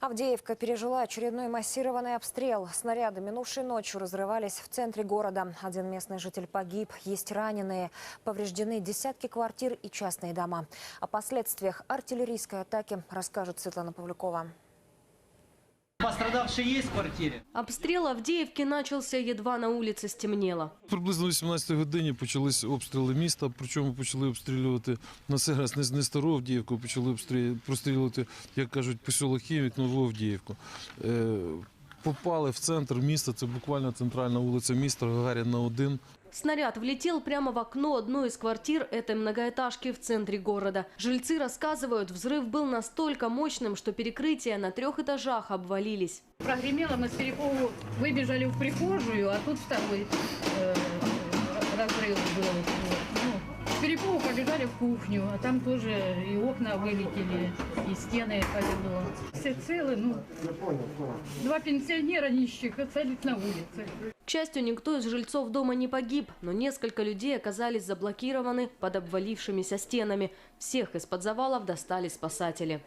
Авдеевка пережила очередной массированный обстрел. Снаряды минувшей ночью разрывались в центре города. Один местный житель погиб, есть раненые. Повреждены десятки квартир и частные дома. О последствиях артиллерийской атаки расскажет Светлана Павлюкова. Пострадавшие есть в квартире? Обстрел Авдеевки начался едва на улице стемнело. Приблизно о 18 годині почались обстріли міста, причому почали обстрілювати на сей раз не, не стару Авдіївку, почали обстрілювати, як кажуть, поселок Хімік, нову Авдіївку Е, попали в центр міста, це буквально центральна вулиця міста, Гагаріна 1. Снаряд влетел прямо в окно одной из квартир этой многоэтажки в центре города. Жильцы рассказывают, взрыв был настолько мощным, что перекрытия на трех этажах обвалились. Прогремело, мы с переполу выбежали в прихожую, а тут второй э, разрыв был. С переполу побежали в кухню, а там тоже и окна вылетели, и стены повело. Все целы, ну, два пенсионера нищих целят на улице. К счастью, никто из жильцов дома не погиб, но несколько людей оказались заблокированы под обвалившимися стенами. Всех из-под завалов достали спасатели.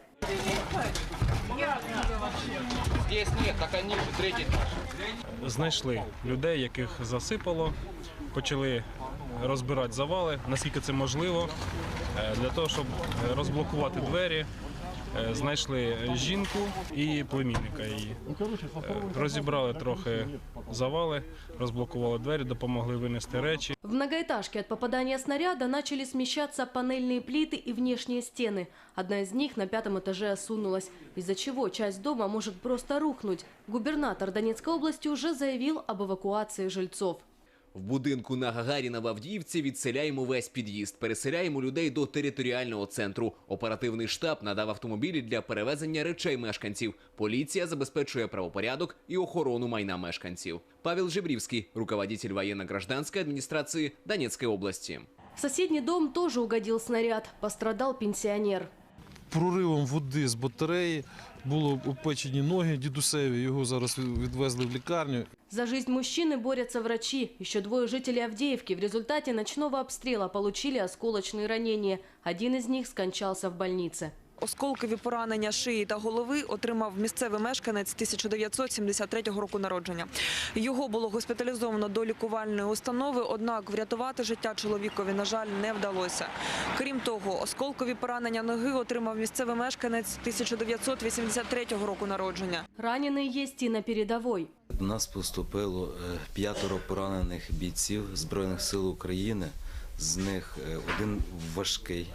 Здесь нет, так они же третий этаж. знайшли людей, яких засипало, почали розбирати завали, наскільки це можливо, е, для того, щоб розблокувати двері. е, Знайшли жінку і племінника її. Е, Розібрали трохи завали, розблокували двері, допомогли винести речі. В многоэтажке от попадания снаряда начали смещаться панельные плиты и внешние стены. Одна из них на пятом этаже осунулась, из-за чего часть дома может просто рухнуть. Губернатор Донецкой области уже заявил об эвакуации жильцов. В будинку на Гагаріна в Авдіївці відселяємо весь під'їзд, переселяємо людей до територіального центру. Оперативний штаб надав автомобілі для перевезення речей мешканців. Поліція забезпечує правопорядок і охорону майна мешканців. Павел Жебрівський, руководитель военно-гражданской администрации Донецкой области. В дом тоже угодил снаряд. Пострадал пенсионер. Проривом води з батареї було опечені ноги дідусеві. Його зараз відвезли в лікарню. За жизнь мужчины борются врачи. Еще двое жителей Авдеевки в результате ночного обстрела получили осколочные ранения. Один из них скончался в больнице. Осколкові поранення шиї та голови отримав місцевий мешканець 1973 року народження. Його було госпіталізовано до лікувальної установи, однак врятувати життя чоловікові, на жаль, не вдалося. Крім того, осколкові поранення ноги отримав місцевий мешканець 1983 року народження. Раненые есть и на передовой. До нас поступило е, п'ятеро поранених бійців Збройних сил України. З них е, один важкий,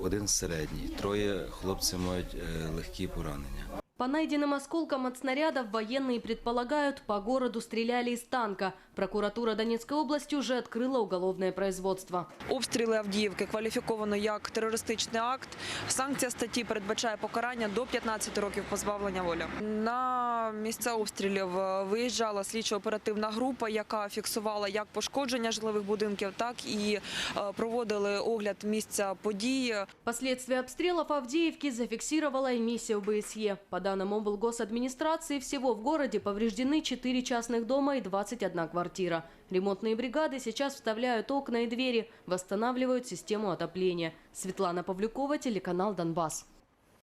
один середній. Троє хлопці мають е, легкі поранення. По найденным осколкам от снарядов военные предполагают, по городу стреляли из танка. Прокуратура Донецкой области уже открыла уголовное производство. Обстріли Авдіївки кваліфіковано як терористичний акт. Санкція статті передбачає покарання до 15 років позбавлення волі. На місце обстрілів е, виїжджала слідчо-оперативна група, яка фіксувала як пошкодження житлових будинків, так і е, проводили огляд місця події. Последствия обстрелов Авдеевки зафиксировала и миссия ОБСЕ. По данным облгосадминистрации, всего в городе повреждены 4 частных дома и 21 квартира. Ремонтные бригады сейчас вставляют окна и двери, восстанавливают систему отопления. Светлана Павлюкова, телеканал «Донбасс».